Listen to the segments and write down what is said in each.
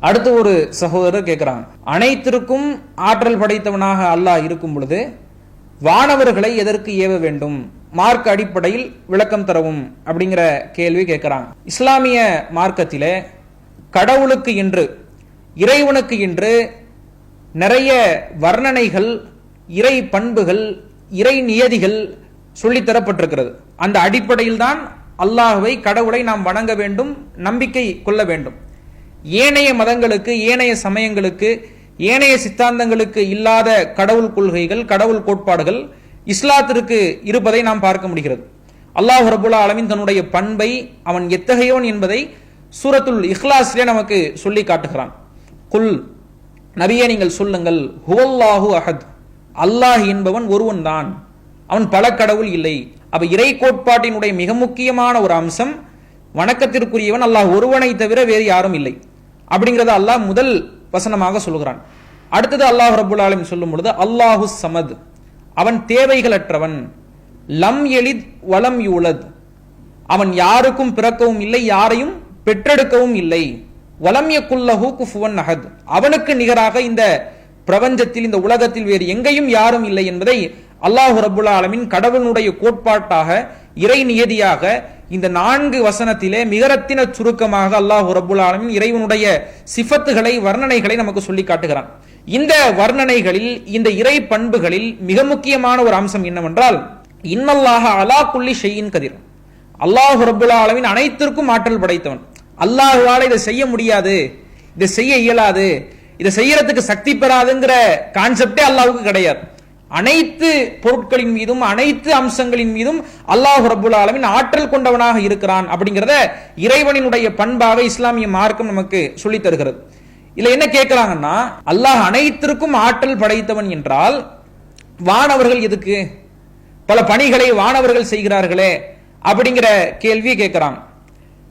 அடுத்து ஒரு சகோதரர் கேட்குறாங்க அனைத்திற்கும் ஆற்றல் படைத்தவனாக அல்லாஹ் இருக்கும் பொழுது வானவர்களை எதற்கு ஏவ வேண்டும்? மார்க் அடிப்படையில் விளக்கம் தரவும் அப்படிங்கிற கேள்வி கேட்குறாங்க இஸ்லாமிய மார்க்கத்திலே கடவுளுக்கு இன்று இறைவனுக்கு இன்று நிறைய வர்ணனைகள் இறை பண்புகள் இறை நியதிகள் சொல்லித்தரப்பட்டிருக்கிறது அந்த அடிப்படையில் தான் அல்லாஹுவை கடவுளை நாம் வணங்க வேண்டும் நம்பிக்கை கொள்ள வேண்டும். ஏனைய மதங்களுக்கு ஏனைய சமயங்களுக்கு ஏனைய சித்தாந்தங்களுக்கு இல்லாத கடவுள் கொள்கைகள் கடவுள் கோட்பாடுகள் இஸ்லாத்திற்கு இருப்பதை நாம் பார்க்க முடிகிறது. அல்லாஹ் ரபுல்லா அலமின் தன்னுடைய பண்பை அவன் எத்தகையவன் என்பதை சூரத்துல் இஹ்லாஸ்லே நமக்கு சொல்லி காட்டுகிறான். குல் நபியே நீங்கள் சொல்லுங்கள் ஹுவல்லாஹு அஹத். அல்லாஹ் என்பவன் ஒருவன் தான். அவன் பல கடவுள் இல்லை. அப்ப இறை கோட்பாட்டினுடைய மிக முக்கியமான ஒரு அம்சம் வணக்கத்திற்குரியவன் அல்லாஹ் ஒருவனை தவிர வேறு யாரும் இல்லை. அப்படிங்கிறத அல்லாஹ் முதல் வசனமாக சொல்கிறான் அடுத்தது அல்லாஹ் ரபுல் ஆலமின் சொல்லும் பொழுது அல்லாஹு சமத். அவன் தேவைகளற்றவன். லம் எளித் வலம் யூலத். அவன் யாருக்கும் பிறக்கவும் இல்லை யாரையும் பெற்றெடுக்கவும் இல்லை. வலம் யக்குல்லஹு குஃபுவன் அஹத். அவனுக்கு நிகராக இந்த பிரபஞ்சத்தில் இந்த உலகத்தில் வேறு எங்கேயும் யாரும் இல்லை என்பதை அல்லாஹு ரபுல் ஆலமின் கடவுளுடைய கோட்பாட்டாக இறை நியதியாக இந்த நான்கு வசனத்திலே மிகரத்தின சுருக்கமாக அல்லாஹு ரபுல் ஆலமின் இறைவனுடைய சிஃபத்துகளை வர்ணனைகளை நமக்கு சொல்லி காட்டுகிறான். இந்த வர்ணனைகளில் இந்த இறை பண்புகளில் மிக முக்கியமான ஒரு அம்சம் என்னவென்றால் இன்னல்லாக அலா குள்ளி ஷெய்யின் கதிர். அல்லாஹு ரபுல் ஆலமின் அனைத்திற்கும் ஆற்றல் படைத்தவன். அல்லாஹுவால இதை செய்ய முடியாது இதை செய்ய இயலாது இதை செய்யறதுக்கு சக்தி பெறாதுங்கிற கான்செப்டே அல்லாஹுக்கு கிடையாது. அனைத்து பொருட்களின் மீதும் அனைத்து அம்சங்களின் மீதும் அல்லாஹு ரபுல் ஆலமின் ஆற்றல் கொண்டவனாக இருக்கிறான் அப்படிங்கிறத இறைவனினுடைய பண்பாக இஸ்லாமிய மார்க்கம் நமக்கு சொல்லி தருகிறது. இதுல என்ன கேட்கிறாங்கன்னா அல்லாஹ் அனைத்திற்கும் ஆற்றல் படைத்தவன் என்றால் வானவர்கள் எதுக்கு? பல பணிகளை வானவர்கள் செய்கிறார்களே அப்படிங்கிற கேள்வியை கேட்கிறாங்க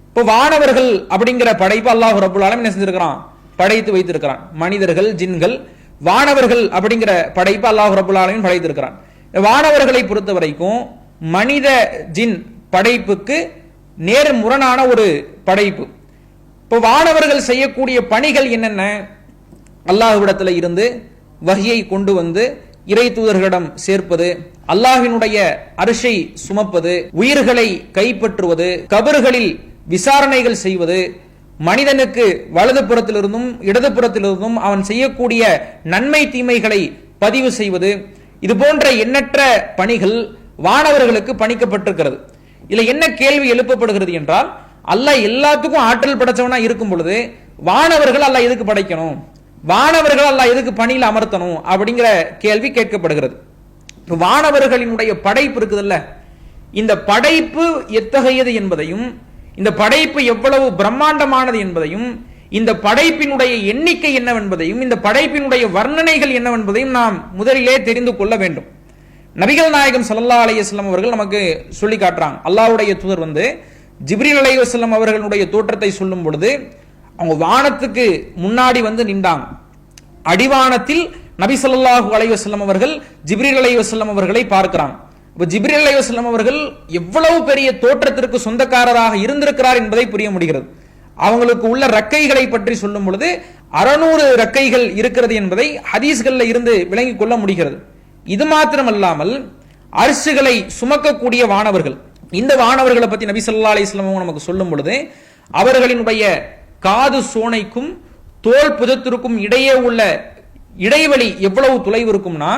இப்போ வானவர்கள் அப்படிங்கிற படைப்பு அல்லாஹ் ரபுல் ஆலமின் என்ன செஞ்சிருக்கிறான்? படைத்து வைத்திருக்கிறான். மனிதர்கள் ஜின்கள் வானவர்கள் அப்படிங்கிற படைப்பு அல்லாஹ் ரபுல்லாலையும் படைத்திருக்கிறான். வானவர்களை பொறுத்த வரைக்கும் மனித ஜின் படைப்புக்கு நேர் முரணான ஒரு படைப்பு. இப்போ வானவர்கள் செய்யக்கூடிய பணிகள் என்னென்ன? அல்லாஹ்விடத்துல இருந்து வகையை கொண்டு வந்து இறை தூதர்களிடம் சேர்ப்பது அல்லாஹினுடைய அரிசை சுமப்பது உயிர்களை கைப்பற்றுவது கபறுகளில் விசாரணைகள் செய்வது மனிதனுக்கு வலது புறத்திலிருந்தும் இடது புறத்திலிருந்தும் அவன் செய்யக்கூடிய நன்மை தீமைகளை பதிவு செய்வது இது போன்ற எண்ணற்ற பணிகள் வானவர்களுக்கு பணிக்கப்பட்டிருக்கிறது. இதில் என்ன கேள்வி எழுப்பப்படுகிறது என்றால் அல்லாஹ் எல்லாத்துக்கும் ஆற்றல் படைச்சவனா இருக்கும் பொழுது வானவர்கள் அல்லாஹ் எதுக்கு படைக்கணும்? வானவர்கள் அல்லாஹ் எதுக்கு பணியில் அமர்த்தணும்? அப்படிங்கிற கேள்வி கேட்கப்படுகிறது. வானவர்களினுடைய படைப்பு இருக்குதுல்ல. இந்த படைப்பு எத்தகையது என்பதையும் இந்த படைப்பு எவ்வளவு பிரம்மாண்டமானது என்பதையும் இந்த படைப்பினுடைய எண்ணிக்கை என்னவென்பதையும் இந்த படைப்பினுடைய வர்ணனைகள் என்னவென்பதையும் நாம் முதலிலே தெரிந்து கொள்ள வேண்டும். நபிகள் நாயகம் சல்லா அலையம் அவர்கள் நமக்கு சொல்லி காட்டுறாங்க. அல்லாவுடைய தூதர் வந்து ஜிப்ரீல் அலைவசல்லம் அவர்களுடைய தோற்றத்தை சொல்லும் பொழுது அவங்க வானத்துக்கு முன்னாடி வந்து நின்றாங்க. அடிவானத்தில் நபி சொல்லாஹு அலைவசல்லம் அவர்கள் ஜிப்ரீல் அலைவசல்லம் அவர்களை பார்க்கிறாங்க. இப்போ ஜிப்ரீல் அலைவசல்லம் அவர்கள் எவ்வளவு பெரிய தோற்றத்திற்கு சொந்தக்காரராக இருந்திருக்கிறார் என்பதை புரிய முடிகிறது. அவங்களுக்கு உள்ள ரக்கைகளை பற்றி சொல்லும் பொழுது அறநூறு ரக்கைகள் இருக்கிறது என்பதை ஹதீஸ்களில் இருந்து விளங்கிக் கொள்ள முடிகிறது. இது மாத்திரமல்லாமல் அரிசுகளை சுமக்கக்கூடிய வானவர்கள் இந்த வானவர்களை பற்றி நபி சொல்லா நமக்கு சொல்லும் பொழுது அவர்களினுடைய காது சோனைக்கும் தோல் புதத்திற்கும் இடையே உள்ள இடைவெளி எவ்வளவு தொலைவு இருக்கும்னா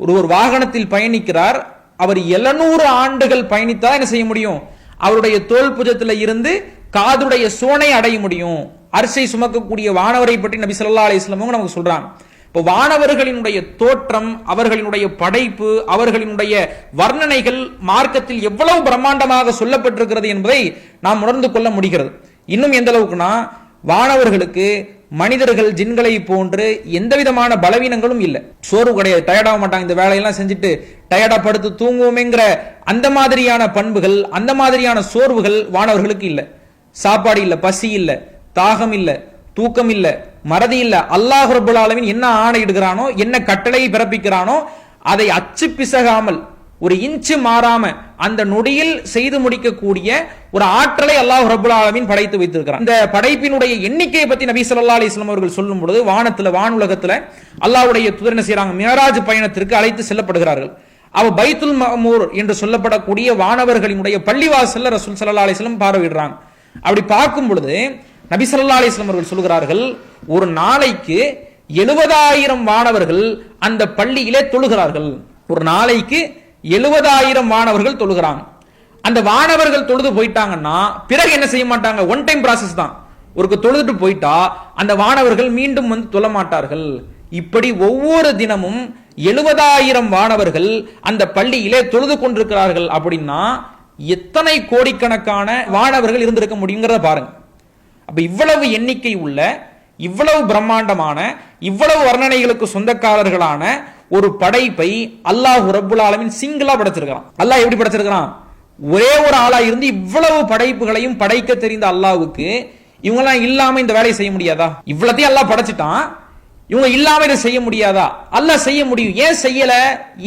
ஒரு ஒரு வாகனத்தில் பயணிக்கிறார் அவர் எழுநூறு ஆண்டுகள் பயணித்தா என்ன செய்ய முடியும்? அவருடைய தோல் புஜத்தில் இருந்து காதுடைய சோனை அடைய முடியும். அரிசை சுமக்கக்கூடிய வானவரை பற்றி நபி சொல்லா அலிஸ்லமும் நமக்கு சொல்றாங்க. இப்போ வானவர்களினுடைய தோற்றம் அவர்களினுடைய படைப்பு அவர்களினுடைய வர்ணனைகள் மார்க்கத்தில் எவ்வளவு பிரம்மாண்டமாக சொல்லப்பட்டிருக்கிறது என்பதை நாம் உணர்ந்து கொள்ள முடிகிறது. இன்னும் எந்த அளவுக்குனா வானவர்களுக்கு மனிதர்கள் ஜின்களை போன்று எந்த விதமான பலவீனங்களும் இல்லை. சோர்வு கிடையாது. டயர்டாக மாட்டாங்க. இந்த வேலையெல்லாம் செஞ்சுட்டு டயர்டா படுத்து தூங்குவோமேங்கிற அந்த மாதிரியான பண்புகள் அந்த மாதிரியான சோர்வுகள் வானவர்களுக்கு இல்லை. சாப்பாடு இல்லை பசி இல்லை தாகம் இல்லை தூக்கம் இல்லை மறதி இல்லை. அல்லாஹ் ரபுல் ஆலமின் என்ன ஆணையிடுகிறானோ என்ன கட்டளை பிறப்பிக்கிறானோ அதை அச்சு பிசகாமல் ஒரு இன்ச்சு மாறாம அந்த நொடியில் செய்து முடிக்கக்கூடிய ஒரு ஆற்றலை அல்லாஹ் ரபுல் ஆலமின் படைத்து வைத்திருக்கிறார் இந்த படைப்பினுடைய எண்ணிக்கையை பத்தி நபி சொல்லா அலி இஸ்லாம் அவர்கள் சொல்லும் பொழுது வானத்துல வானுலகத்துல அல்லாவுடைய தூதர் செய்யறாங்க மேராஜ் பயணத்திற்கு அழைத்து செல்லப்படுகிறார்கள். அவ பைத்துல் மமூர் என்று சொல்லப்படக்கூடிய வானவர்களினுடைய பள்ளிவாசல்ல ரசூல் சல்லா அலிஸ்லம் பார்வையிடுறாங்க. அப்படி பார்க்கும் பொழுது நபி ஸல்லல்லாஹு அலிஸ்லாம் அவர்கள் சொல்கிறார்கள் ஒரு நாளைக்கு எழுபதாயிரம் மாணவர்கள் அந்த பள்ளியிலே தொழுகிறார்கள். ஒரு நாளைக்கு எழுபதாயிரம் மாணவர்கள் தொழுகிறாங்க. அந்த மாணவர்கள் தொழுது போயிட்டாங்கன்னா பிறகு என்ன செய்ய மாட்டாங்க? ஒன் டைம் ப்ராசஸ் தான். ஒருக்கு தொழுதுட்டு போயிட்டா அந்த மாணவர்கள் மீண்டும் வந்து தொழ மாட்டார்கள். இப்படி ஒவ்வொரு தினமும் எழுபதாயிரம் மாணவர்கள் அந்த பள்ளியிலே தொழுது கொண்டிருக்கிறார்கள் அப்படின்னா எத்தனை கோடிக்கணக்கான மாணவர்கள் இருந்திருக்க முடியுங்கிறத பாருங்க. அப்ப இவ்வளவு எண்ணிக்கை உள்ள இவ்வளவு பிரம்மாண்டமான இவ்வளவு வர்ணனைகளுக்கு சொந்தக்காரர்களான ஒரு படைப்பை அல்லாஹ் ரபுல் ஆலமின் சிங்கிளா படைச்சிருக்கிறான். அல்லாஹ் எப்படி படைச்சிருக்கிறான்? ஒரே ஒரு ஆளா இருந்து இவ்வளவு படைப்புகளையும் படைக்க தெரிந்த அல்லாவுக்கு இவங்கெல்லாம் இல்லாம இந்த வேலையை செய்ய முடியாதா? இவ்வளத்தையும் அல்லாஹ் படைச்சிட்டான். இவங்க இல்லாம இதை செய்ய முடியாதா? அல்லாஹ் செய்ய முடியும். ஏன் செய்யல?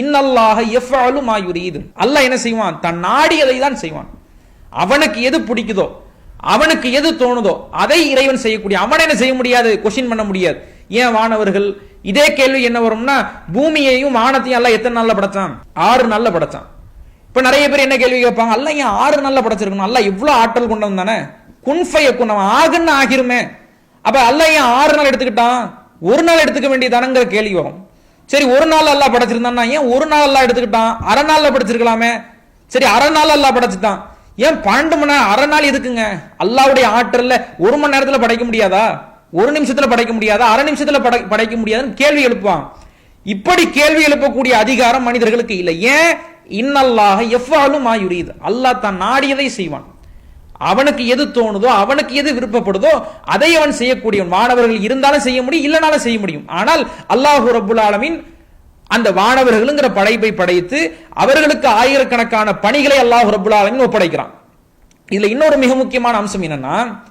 இன்னல்லாஹ எஃபாலும் மா யுரீது. அல்லாஹ் என்ன செய்வான்? தன் நாடியதை தான் செய்வான். அவனுக்கு எது பிடிக்குதோ அவனுக்கு எது தோணுதோ அதை இறைவன் செய்யக்கூடிய. அவன் என்ன செய்ய முடியாது? கொஸ்டின் பண்ண முடியாது. ஏன் வானவர்கள் இதே கேள்வி என்ன வரும்னா பூமியையும் வானத்தையும் எல்லாம் எத்தனை நாளில் படைச்சான்? ஆறு நாளில் படைச்சான். இப்போ நிறைய பேர் என்ன கேள்வி கேட்பாங்க? அல்ல ஏன் ஆறு நாளில் படைச்சிருக்கணும்? அல்ல இவ்வளோ ஆற்றல் கொண்டவன் தானே? குன்ஃபைய குணம் ஆகுன்னு ஆகிருமே. அப்போ அல்ல ஏன் ஆறு நாள் எடுத்துக்கிட்டான்? ஒரு நாள் எடுத்துக்க வேண்டியதானங்கிற கேள்வி வரும். சரி ஒரு நாள் எல்லாம் படைச்சிருந்தான்னா ஏன் ஒரு நாள் எல்லாம் எடுத்துக்கிட்டான்? அரை நாளில் படைச்சிருக்கலாமே. சரி அரை நாள் எல்லாம் படைச்சிட்டான். ஏன் பன்னெண்டு மணி நேரம் அரை நாள் எதுக்குங்க? அல்லாவுடைய ஆற்றல்ல ஒரு மணி நேரத்தில் படைக்க முடியாதா? ஒரு நிமிஷத்துல படைக்க முடியாதா? அரை நிமிஷத்துல படை- படைக்க முடியாதுன்னு கேள்வி எழுப்புவான். இப்படி கேள்வி எழுப்பக்கூடிய அதிகாரம் மனிதர்களுக்கு இல்லை. ஏன்? இன்னல்லாக எவ்வாலும் ஆயுரியது அல்லாஹ் தான் நாடியதை செய்வான். அவனுக்கு எது தோணுதோ அவனுக்கு எது விருப்பப்படுதோ அதை அவன் செய்யக்கூடியவன். மாணவர்கள் இருந்தாலும் செய்ய முடியும் இல்லைனாலும் செய்ய முடியும். ஆனால் அல்லாஹூ ரபுல் ஆலமின் அந்த வானவர்களுங்கிற படைப்பை படைத்து அவர்களுக்கு ஆயிரக்கணக்கான பணிகளை அல்லாஹ் ரபுல் ஆலமின் ஒப்படைக்கிறான். இதுல இன்னொரு மிக முக்கியமான அம்சம் என்னன்னா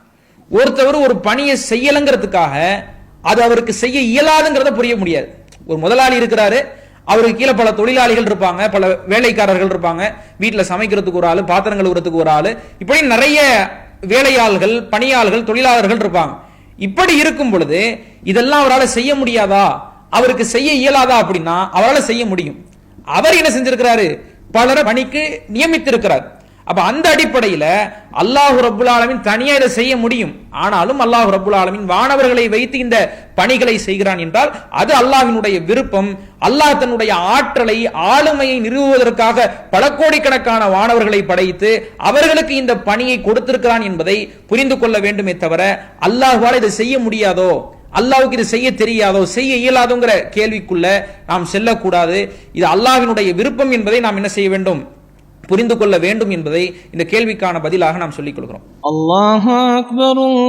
ஒருத்தவர் ஒரு பணியை செய்யலங்கிறதுக்காக அது அவருக்கு செய்ய இயலாதுங்கிறத புரிய முடியாது. ஒரு முதலாளி இருக்கிறாரு அவருக்கு கீழே பல தொழிலாளிகள் இருப்பாங்க பல வேலைக்காரர்கள் இருப்பாங்க வீட்டில் சமைக்கிறதுக்கு ஒரு ஆள் பாத்திரம் கழுவுறதுக்கு ஒரு ஆள் இப்படி நிறைய வேலையாள்கள் பணியாள்கள் தொழிலாளர்கள் இருப்பாங்க. இப்படி இருக்கும் பொழுது இதெல்லாம் அவரால் செய்ய முடியாதா? அவருக்கு செய்ய இயலாதா அப்படின்னா அவரால் செய்ய முடியும். அவர் என்ன செஞ்சிருக்கிறாரு? பலரை பணிக்கு நியமித்திருக்கிறார். அப்ப அந்த அடிப்படையில அல்லாஹ் ரபுல் ஆலமின் தனியா இதை செய்ய முடியும். ஆனாலும் அல்லாஹ் ரபுல் ஆலமின் வானவர்களை வைத்து இந்த பணிகளை செய்கிறான் என்றால் அது அல்லாஹினுடைய விருப்பம். அல்லாஹ் தன்னுடைய ஆற்றலை ஆளுமையை நிறுவுவதற்காக பல கோடிக்கணக்கான வானவர்களை படைத்து அவர்களுக்கு இந்த பணியை கொடுத்திருக்கிறான் என்பதை புரிந்து கொள்ள வேண்டுமே தவிர அல்லாஹுவால் இதை செய்ய முடியாதோ அல்லாவுக்கு இது செய்ய தெரியாதோ செய்ய இயலாதோங்கிற கேள்விக்குள்ள நாம் செல்லக்கூடாது. இது அல்லாஹினுடைய விருப்பம் என்பதை நாம் என்ன செய்ய வேண்டும்? புரிந்து கொள்ள வேண்டும் என்பதை இந்த கேள்விக்கான பதிலாக நாம் சொல்லிக் கொடுக்கிறோம்